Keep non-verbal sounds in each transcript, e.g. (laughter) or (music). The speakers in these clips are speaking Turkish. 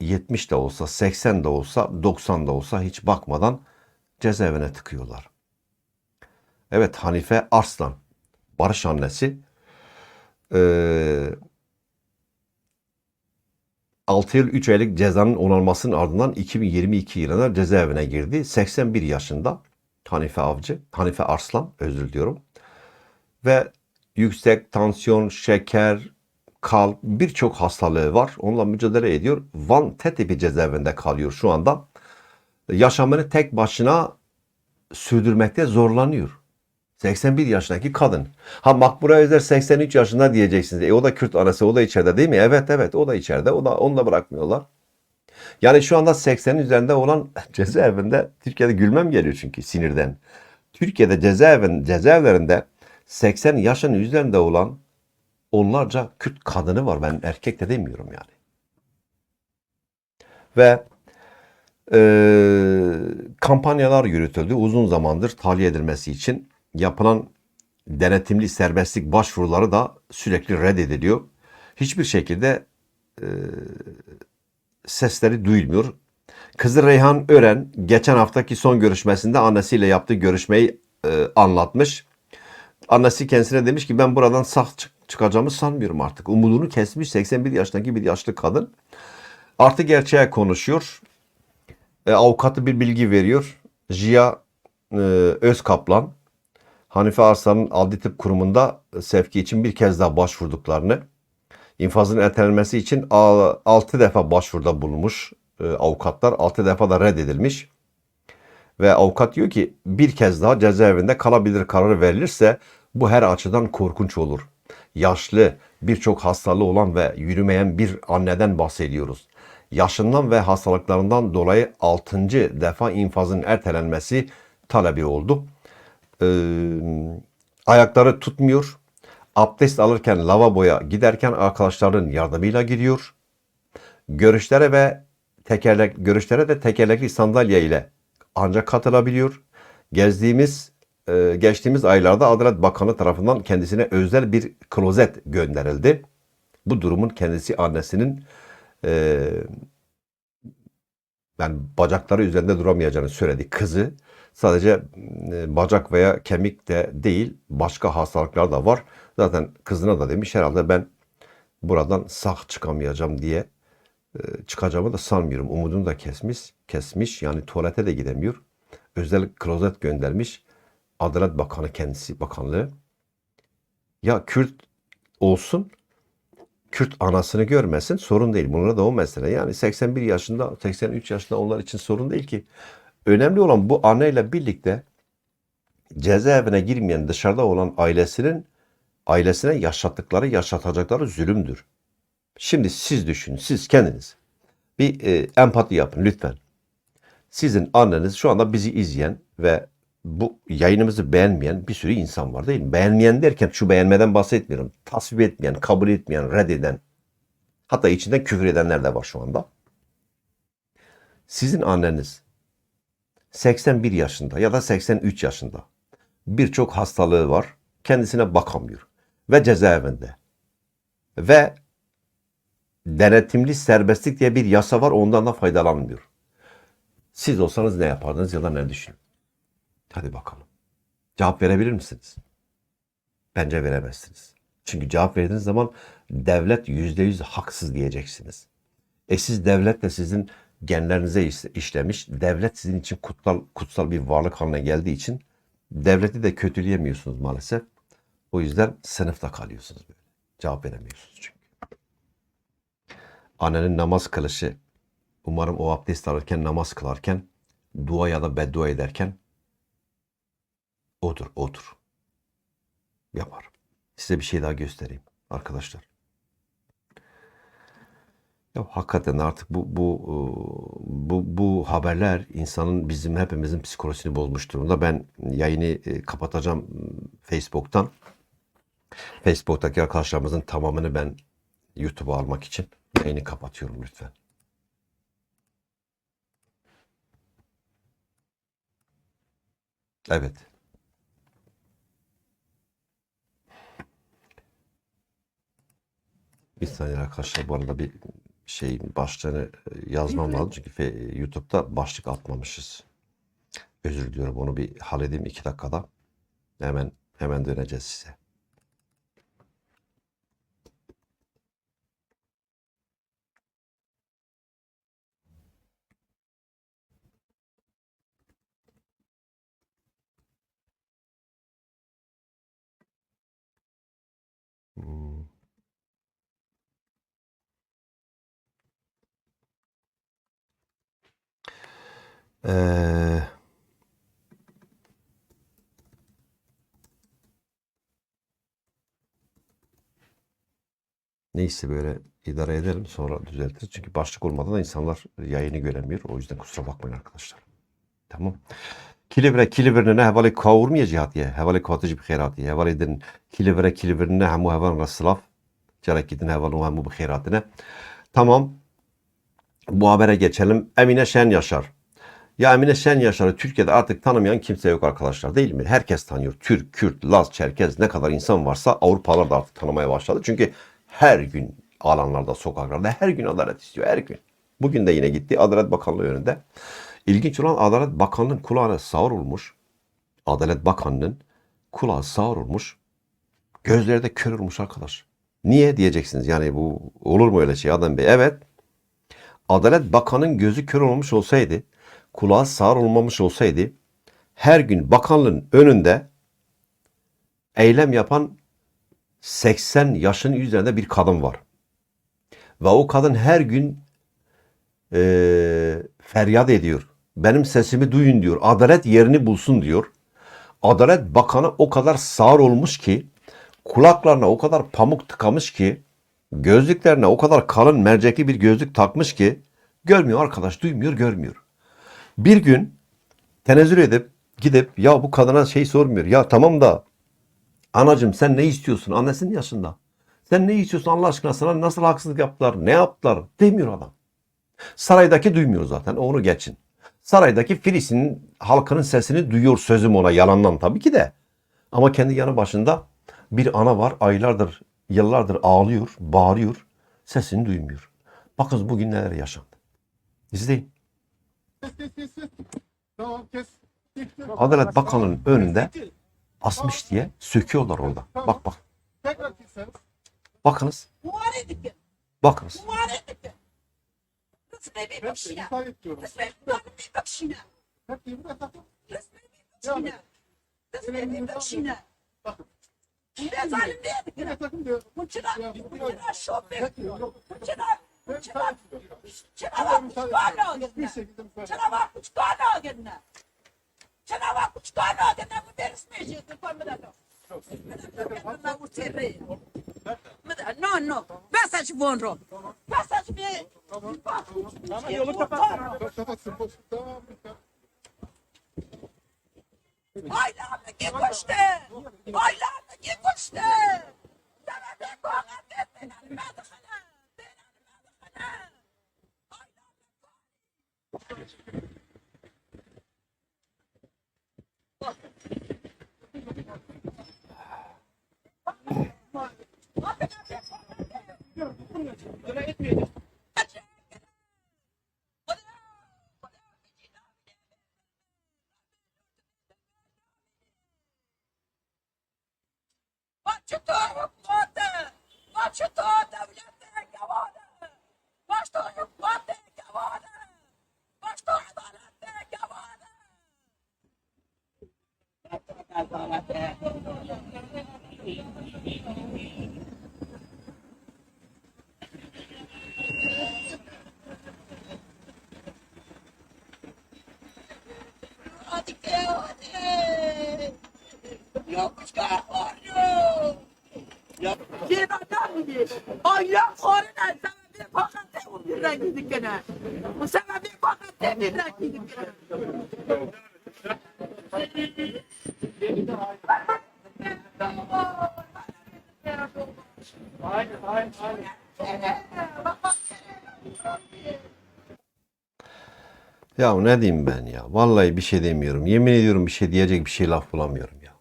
70 de olsa, 80 de olsa, 90 da olsa hiç bakmadan cezaevine tıkıyorlar. Evet Hanife Arslan, Barış annesi eee 6 yıl 3 aylık cezanın onarmasının ardından 2022 yılında cezaevine girdi. 81 yaşında Hanife Avcı, Hanife Arslan özür diliyorum. Ve yüksek tansiyon, şeker, kalp birçok hastalığı var. Onunla mücadele ediyor. Van Tetepi cezaevinde kalıyor şu anda. Yaşamını tek başına sürdürmekte zorlanıyor. 81 yaşındaki kadın. Ha Makbure Özer 83 yaşında diyeceksiniz. E o da Kürt anası, o da içeride değil mi? Evet evet o da içeride. O da onu da bırakmıyorlar. Yani şu anda 80'in üzerinde olan (laughs) cezaevinde Türkiye'de gülmem geliyor çünkü sinirden. Türkiye'de cezaevin cezaevlerinde 80 yaşın üzerinde olan onlarca Kürt kadını var. Ben erkek de demiyorum yani. Ve e, kampanyalar yürütüldü. Uzun zamandır tahliye edilmesi için yapılan denetimli serbestlik başvuruları da sürekli reddediliyor. Hiçbir şekilde e, sesleri duyulmuyor. Kızı Reyhan Ören geçen haftaki son görüşmesinde annesiyle yaptığı görüşmeyi e, anlatmış. Annesi kendisine demiş ki ben buradan sağ çıkacağımı sanmıyorum artık. Umudunu kesmiş 81 yaşındaki bir yaşlı kadın. Artı gerçeğe konuşuyor. E, avukatı bir bilgi veriyor. Jia e, Özkaplan Hanife Arslan'ın Adli Tıp Kurumu'nda sevki için bir kez daha başvurduklarını, infazın ertelenmesi için 6 defa başvuruda bulunmuş e, avukatlar, 6 defa da reddedilmiş. Ve avukat diyor ki bir kez daha cezaevinde kalabilir kararı verilirse bu her açıdan korkunç olur. Yaşlı, birçok hastalığı olan ve yürümeyen bir anneden bahsediyoruz. Yaşından ve hastalıklarından dolayı 6. defa infazın ertelenmesi talebi oldu. Ee, ayakları tutmuyor. Abdest alırken lavaboya giderken arkadaşlarının yardımıyla gidiyor. Görüşlere ve tekerlek görüşlere de tekerlekli sandalye ile ancak katılabiliyor. Gezdiğimiz e, geçtiğimiz aylarda Adalet Bakanı tarafından kendisine özel bir klozet gönderildi. Bu durumun kendisi annesinin e, yani bacakları üzerinde duramayacağını söyledi. Kızı sadece e, bacak veya kemik de değil başka hastalıklar da var. Zaten kızına da demiş herhalde ben buradan sağ çıkamayacağım diye e, çıkacağımı da sanmıyorum. Umudunu da kesmiş, kesmiş yani tuvalete de gidemiyor. Özel klozet göndermiş. Adalet Bakanı kendisi bakanlığı. Ya Kürt olsun Kürt anasını görmesin sorun değil. Bunlara da o mesele. Yani 81 yaşında, 83 yaşında onlar için sorun değil ki. Önemli olan bu anneyle birlikte cezaevine girmeyen dışarıda olan ailesinin ailesine yaşattıkları, yaşatacakları zulümdür. Şimdi siz düşünün, siz kendiniz. Bir e, empati yapın lütfen. Sizin anneniz şu anda bizi izleyen ve bu yayınımızı beğenmeyen bir sürü insan var değil mi? Beğenmeyen derken şu beğenmeden bahsetmiyorum. Tasvip etmeyen, kabul etmeyen, reddeden, hatta içinde küfür edenler de var şu anda. Sizin anneniz 81 yaşında ya da 83 yaşında birçok hastalığı var. Kendisine bakamıyor ve cezaevinde. Ve denetimli serbestlik diye bir yasa var ondan da faydalanmıyor. Siz olsanız ne yapardınız ya da ne düşünün? Hadi bakalım. Cevap verebilir misiniz? Bence veremezsiniz. Çünkü cevap verdiğiniz zaman devlet yüzde yüz haksız diyeceksiniz. E siz devlet de sizin genlerinize iş- işlemiş. Devlet sizin için kutsal, kutsal bir varlık haline geldiği için devleti de kötüleyemiyorsunuz maalesef. O yüzden sınıfta kalıyorsunuz böyle. Cevap veremiyorsunuz çünkü. Annenin namaz kılışı, umarım o abdest alırken, namaz kılarken, dua ya da beddua ederken odur, odur. Yaparım. Size bir şey daha göstereyim arkadaşlar. Ya hakikaten artık bu bu e, bu bu haberler insanın bizim hepimizin psikolojisini bozmuş durumda. Ben yayını e, kapatacağım Facebook'tan. Facebook'taki arkadaşlarımızın tamamını ben YouTube'a almak için yayını kapatıyorum lütfen. Evet. Bir saniye arkadaşlar bu arada bir şeyin başlığını e, yazmam lazım çünkü YouTube'da başlık atmamışız. Özür diliyorum onu bir halledeyim iki dakikada. Hemen hemen döneceğiz size. Ee, neyse böyle idare edelim sonra düzeltiriz. Çünkü başlık olmadan da insanlar yayını göremiyor. O yüzden kusura bakmayın arkadaşlar. Tamam. Kilivre kiliverne hevali kavurmaya cihatiye. Hevali katıcı bir kheyratiyye. Hevali din kilivre kiliverne hemu hevan raslaf. Cerek gidin hevalu hemu bir kheyratine. Tamam. Bu habere geçelim. Emine Şen Yaşar. Ya Emine Şen Yaşar'ı Türkiye'de artık tanımayan kimse yok arkadaşlar değil mi? Herkes tanıyor. Türk, Kürt, Laz, Çerkez ne kadar insan varsa Avrupalılar da artık tanımaya başladı. Çünkü her gün alanlarda, sokaklarda her gün adalet istiyor. Her gün. Bugün de yine gitti Adalet Bakanlığı önünde. İlginç olan Adalet Bakanlığı'nın kulağına sağır olmuş. Adalet Bakanlığı'nın kulağı sağır olmuş. Gözleri de kör olmuş arkadaş. Niye diyeceksiniz? Yani bu olur mu öyle şey Adem Bey? Evet. Adalet Bakanı'nın gözü kör olmuş olsaydı, kulağı sağır olmamış olsaydı, her gün bakanlığın önünde eylem yapan 80 yaşın üzerinde bir kadın var. Ve o kadın her gün eee, feryat ediyor. Benim sesimi duyun diyor. Adalet yerini bulsun diyor. Adalet Bakanı o kadar sağır olmuş ki, kulaklarına o kadar pamuk tıkamış ki, gözlüklerine o kadar kalın mercekli bir gözlük takmış ki, görmüyor arkadaş, duymuyor, görmüyor. Bir gün tenezzül edip gidip ya bu kadına şey sormuyor. Ya tamam da anacım sen ne istiyorsun? Annesinin yaşında. Sen ne istiyorsun Allah aşkına sana nasıl haksızlık yaptılar? Ne yaptılar? Demiyor adam. Saraydaki duymuyor zaten. Onu geçin. Saraydaki Filistin halkının sesini duyuyor sözüm ona yalandan tabii ki de. Ama kendi yanı başında bir ana var aylardır, yıllardır ağlıyor, bağırıyor. Sesini duymuyor. Bakın bugün neler yaşandı. İzleyin. Adalet Bakanı'nın önünde asmış diye söküyorlar orada. Bak bak. Bakınız. Bakınız. Bakın. Ben zalim değildik. Yine takın diyor. Bu çırak, bu çırak şov Peki, yok. Bu çırak, Çırak Ben var, müsait kuçkana diyorum. Hiçbir ağzına. şekilde müsait Çırak var, kuçkana ağzına. Çırak var, kuçkana ağzına. Bu ders mi yiyeceksin? Koymadan. No, no. Passage vonro. Passage mi? Ama yolu kapat. Kapat, Kapatsın. Tamam. Aylarla git koştu. Aylarla git koştu. Kar var yok. Yine gibi. Aylan koruna bir fakat demirden gidip gene. Bu bir fakat demirden gidip gene. Ya ne diyeyim ben ya? Vallahi bir şey demiyorum. Yemin ediyorum bir şey diyecek bir şey laf bulamıyorum ya.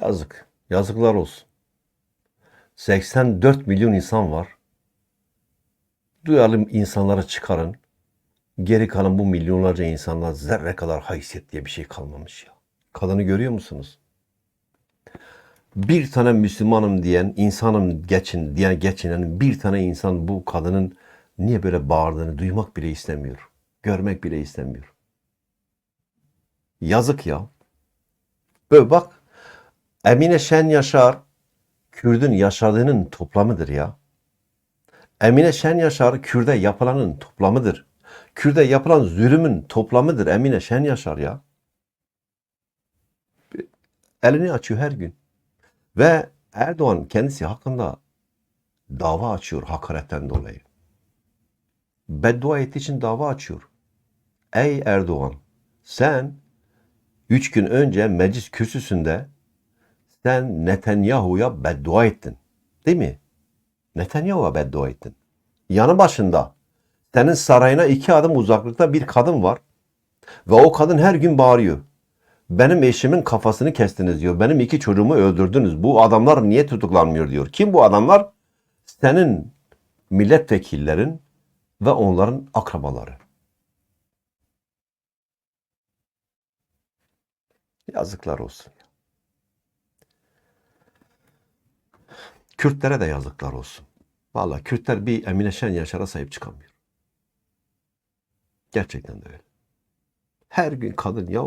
Yazık. Yazıklar olsun. 84 milyon insan var. Duyarlı insanları çıkarın. Geri kalan bu milyonlarca insanlar zerre kadar haysiyet diye bir şey kalmamış ya. Kadını görüyor musunuz? Bir tane Müslümanım diyen, insanım geçin diyen geçinen bir tane insan bu kadının niye böyle bağırdığını duymak bile istemiyor. Görmek bile istemiyor. Yazık ya. Böyle bak Emine Şen Yaşar Kürdün yaşadığının toplamıdır ya. Emine Şen Yaşar Kürde yapılanın toplamıdır. Kürde yapılan zulümün toplamıdır Emine Şen Yaşar ya. Elini açıyor her gün. Ve Erdoğan kendisi hakkında dava açıyor hakaretten dolayı. Beddua ettiği için dava açıyor. Ey Erdoğan sen üç gün önce meclis kürsüsünde sen Netanyahu'ya beddua ettin. Değil mi? Netanyahu'ya beddua ettin. Yanı başında senin sarayına iki adım uzaklıkta bir kadın var. Ve o kadın her gün bağırıyor. Benim eşimin kafasını kestiniz diyor. Benim iki çocuğumu öldürdünüz. Bu adamlar niye tutuklanmıyor diyor. Kim bu adamlar? Senin milletvekillerin ve onların akrabaları. Yazıklar olsun. Kürtlere de yazıklar olsun. Vallahi Kürtler bir Emine Şen Yaşar'a sahip çıkamıyor. Gerçekten de öyle. Her gün kadın ya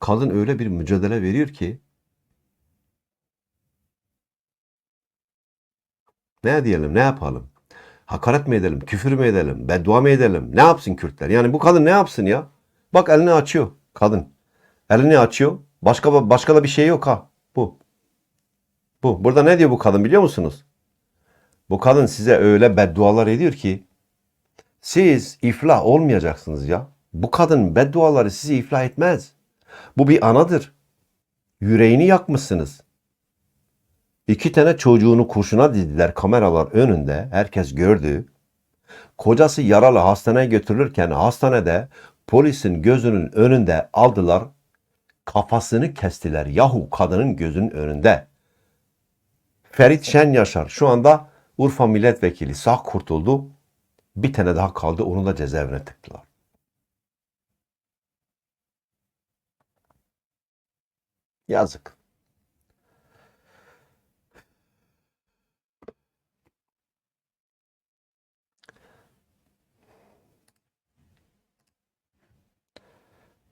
kadın öyle bir mücadele veriyor ki ne diyelim ne yapalım? Hakaret mi edelim? Küfür mü edelim? Beddua mı edelim? Ne yapsın Kürtler? Yani bu kadın ne yapsın ya? Bak elini açıyor kadın. Elini açıyor. Başka başka da bir şey yok ha. Bu. Bu. Burada ne diyor bu kadın biliyor musunuz? Bu kadın size öyle beddualar ediyor ki siz iflah olmayacaksınız ya. Bu kadın bedduaları sizi iflah etmez. Bu bir anadır. Yüreğini yakmışsınız. İki tane çocuğunu kurşuna dizdiler kameralar önünde. Herkes gördü. Kocası yaralı hastaneye götürülürken hastanede polisin gözünün önünde aldılar. Kafasını kestiler. Yahu kadının gözünün önünde. Ferit Şen Yaşar şu anda Urfa milletvekili sağ kurtuldu. Bir tane daha kaldı onu da cezaevine tıktılar. Yazık.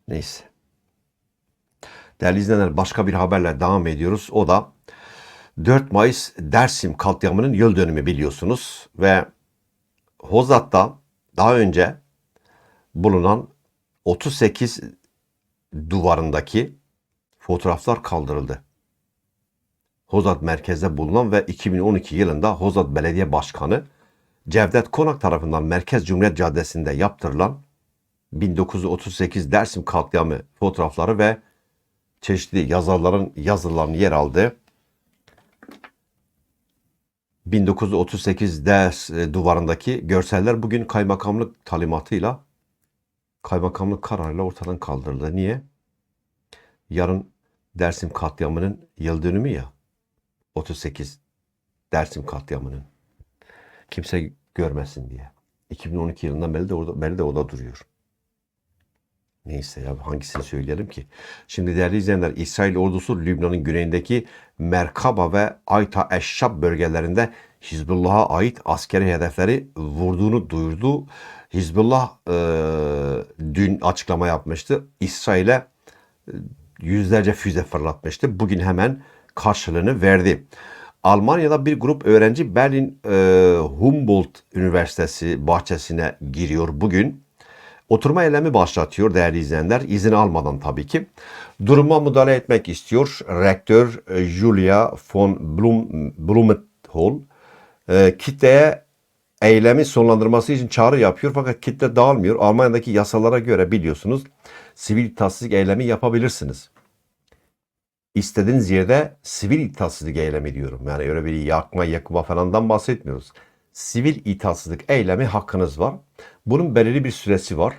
Neyse. Değerli izleyenler başka bir haberle devam ediyoruz. O da 4 Mayıs Dersim katliamının yıl dönümü biliyorsunuz ve Hozat'ta daha önce bulunan 38 duvarındaki fotoğraflar kaldırıldı. Hozat merkezde bulunan ve 2012 yılında Hozat Belediye Başkanı Cevdet Konak tarafından Merkez Cumhuriyet Caddesi'nde yaptırılan 1938 Dersim katliamı fotoğrafları ve çeşitli yazarların yazılarının yer aldığı 1938 ders e, duvarındaki görseller bugün kaymakamlık talimatıyla kaymakamlık kararıyla ortadan kaldırıldı. Niye? Yarın Dersim katliamının yıl dönümü ya. 38 Dersim katliamının. Kimse görmesin diye. 2012 yılından beri de orada, beri de orada duruyor. Neyse ya hangisini söyleyelim ki? Şimdi değerli izleyenler İsrail ordusu Lübnan'ın güneyindeki Merkaba ve Ayta Eşşab bölgelerinde Hizbullah'a ait askeri hedefleri vurduğunu duyurdu. Hizbullah e, dün açıklama yapmıştı. İsrail'e e, yüzlerce füze fırlatmıştı. Bugün hemen karşılığını verdi. Almanya'da bir grup öğrenci Berlin e, Humboldt Üniversitesi bahçesine giriyor bugün. Oturma eylemi başlatıyor değerli izleyenler. izin almadan tabii ki. Duruma müdahale etmek istiyor. Rektör e, Julia von Blum, Blumenthal e, kitleye eylemi sonlandırması için çağrı yapıyor fakat kitle dağılmıyor. Almanya'daki yasalara göre biliyorsunuz sivil itatsızlık eylemi yapabilirsiniz. İstediğiniz yerde sivil itatsızlık eylemi diyorum. Yani öyle bir yakma, yakma falandan bahsetmiyoruz. Sivil itatsızlık eylemi hakkınız var. Bunun belirli bir süresi var.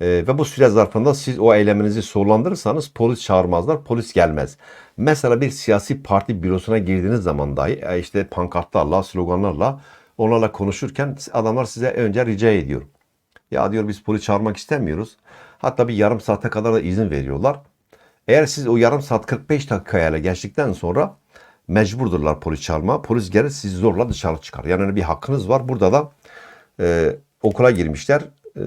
Ee, ve bu süre zarfında siz o eyleminizi sonlandırırsanız polis çağırmazlar, polis gelmez. Mesela bir siyasi parti bürosuna girdiğiniz zaman dahi e, işte pankartlarla, sloganlarla onlarla konuşurken adamlar size önce rica ediyor. Ya diyor biz polis çağırmak istemiyoruz. Hatta bir yarım saate kadar da izin veriyorlar. Eğer siz o yarım saat 45 dakikayla geçtikten sonra mecburdurlar polis çağırma. Polis gelir sizi zorla dışarı çıkar. Yani bir hakkınız var. Burada da e, okula girmişler. E,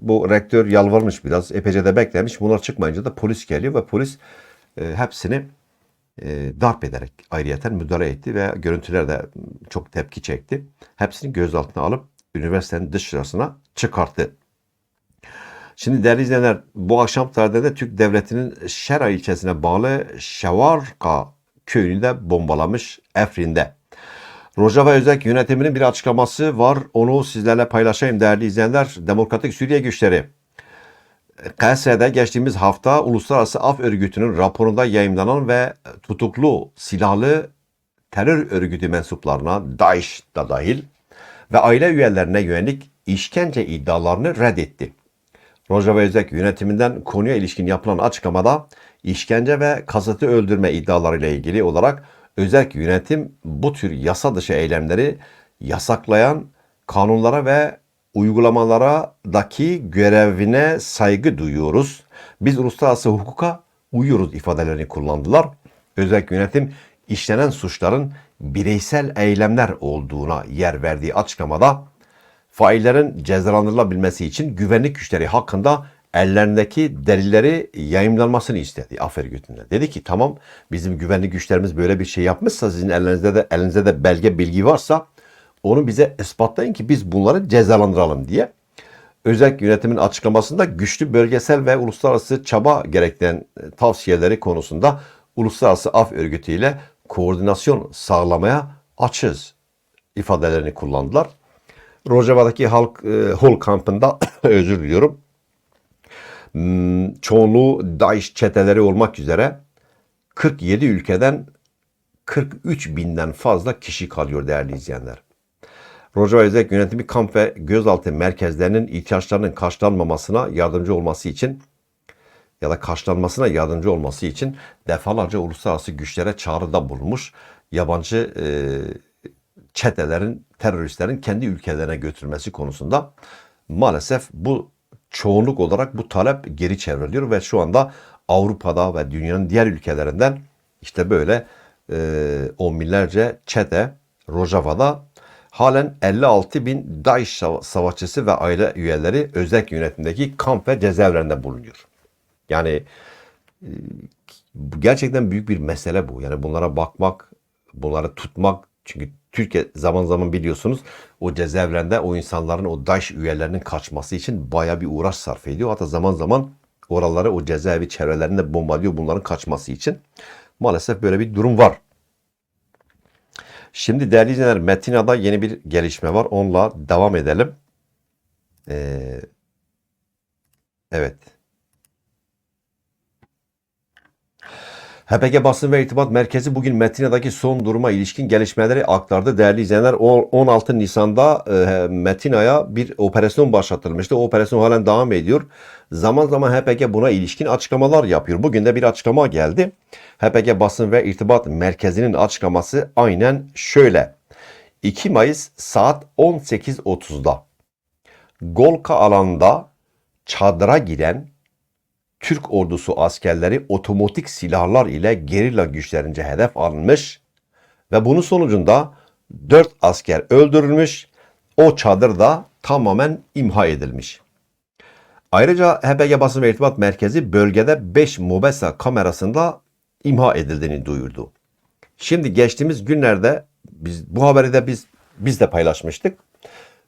bu rektör yalvarmış biraz. Epeyce de beklemiş. Bunlar çıkmayınca da polis geliyor ve polis e, hepsini e, darp ederek ayrıyeten müdahale etti ve görüntüler de çok tepki çekti. Hepsini gözaltına alıp üniversitenin dışarısına çıkarttı. Şimdi değerli izleyenler bu akşam tarihinde Türk Devleti'nin Şera ilçesine bağlı Şevarka köyünü de bombalamış Efrin'de. Rojava Özek yönetiminin bir açıklaması var. Onu sizlerle paylaşayım değerli izleyenler. Demokratik Suriye güçleri KS'de geçtiğimiz hafta Uluslararası Af Örgütü'nün raporunda yayımlanan ve tutuklu silahlı terör örgütü mensuplarına DAEŞ da dahil ve aile üyelerine yönelik işkence iddialarını reddetti. Rojava Özek yönetiminden konuya ilişkin yapılan açıklamada işkence ve kasıtlı öldürme iddialarıyla ilgili olarak Özek yönetim bu tür yasa dışı eylemleri yasaklayan kanunlara ve uygulamalardaki görevine saygı duyuyoruz. Biz uluslararası hukuka uyuyoruz ifadelerini kullandılar. Özek yönetim işlenen suçların bireysel eylemler olduğuna yer verdiği açıklamada faillerin cezalandırılabilmesi için güvenlik güçleri hakkında ellerindeki delilleri yayımlanmasını istedi af örgütüne. Dedi ki tamam bizim güvenlik güçlerimiz böyle bir şey yapmışsa sizin elinizde de elinizde de belge bilgi varsa onu bize ispatlayın ki biz bunları cezalandıralım diye. Özel yönetimin açıklamasında güçlü bölgesel ve uluslararası çaba gerektiren e, tavsiyeleri konusunda Uluslararası Af Örgütü ile koordinasyon sağlamaya açız ifadelerini kullandılar. Rojava'daki halk e, Hol kampında (coughs) özür diliyorum. Hmm, çoğunluğu DAEŞ çeteleri olmak üzere 47 ülkeden 43 binden fazla kişi kalıyor değerli izleyenler. Rojava Özek yönetimi kamp ve gözaltı merkezlerinin ihtiyaçlarının karşılanmamasına yardımcı olması için ya da karşılanmasına yardımcı olması için defalarca uluslararası güçlere çağrıda bulunmuş. Yabancı e, çetelerin, teröristlerin kendi ülkelerine götürmesi konusunda maalesef bu çoğunluk olarak bu talep geri çevriliyor ve şu anda Avrupa'da ve dünyanın diğer ülkelerinden işte böyle e, on binlerce çete Rojava'da halen 56 bin DAEŞ sava- savaşçısı ve aile üyeleri özel yönetimdeki kamp ve cezaevlerinde bulunuyor. Yani e, gerçekten büyük bir mesele bu. Yani bunlara bakmak, bunları tutmak. Çünkü Türkiye zaman zaman biliyorsunuz o cezaevlerinde o insanların, o DAEŞ üyelerinin kaçması için baya bir uğraş sarf ediyor. Hatta zaman zaman oraları o cezaevi çevrelerinde bombalıyor bunların kaçması için. Maalesef böyle bir durum var. Şimdi değerli izleyenler Metina'da yeni bir gelişme var. Onunla devam edelim. Ee, evet. HPG Basın ve İrtibat Merkezi bugün Metina'daki son duruma ilişkin gelişmeleri aktardı. Değerli izleyenler o- 16 Nisan'da e, Metina'ya bir operasyon başlatılmıştı. O operasyon halen devam ediyor. Zaman zaman HPG buna ilişkin açıklamalar yapıyor. Bugün de bir açıklama geldi. HPG Basın ve İrtibat Merkezi'nin açıklaması aynen şöyle. 2 Mayıs saat 18.30'da Golka alanda çadıra giren Türk ordusu askerleri otomatik silahlar ile gerilla güçlerince hedef alınmış ve bunun sonucunda 4 asker öldürülmüş, o çadır da tamamen imha edilmiş. Ayrıca HPG Basın ve İrtibat Merkezi bölgede 5 MOBESA kamerasında imha edildiğini duyurdu. Şimdi geçtiğimiz günlerde biz bu haberi de biz biz de paylaşmıştık.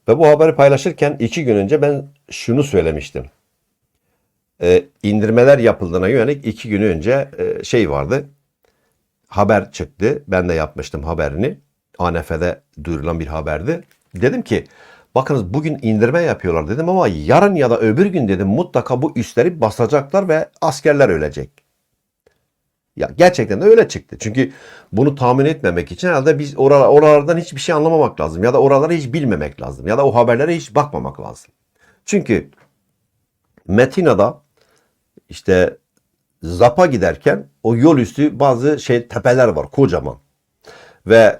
Ve bu haberi paylaşırken iki gün önce ben şunu söylemiştim e, indirmeler yapıldığına yönelik iki gün önce e, şey vardı. Haber çıktı. Ben de yapmıştım haberini. ANF'de duyurulan bir haberdi. Dedim ki bakınız bugün indirme yapıyorlar dedim ama yarın ya da öbür gün dedim mutlaka bu üstleri basacaklar ve askerler ölecek. Ya gerçekten de öyle çıktı. Çünkü bunu tahmin etmemek için herhalde biz oralar, oralardan hiçbir şey anlamamak lazım. Ya da oraları hiç bilmemek lazım. Ya da o haberlere hiç bakmamak lazım. Çünkü Metina'da işte Zap'a giderken o yol üstü bazı şey tepeler var kocaman. Ve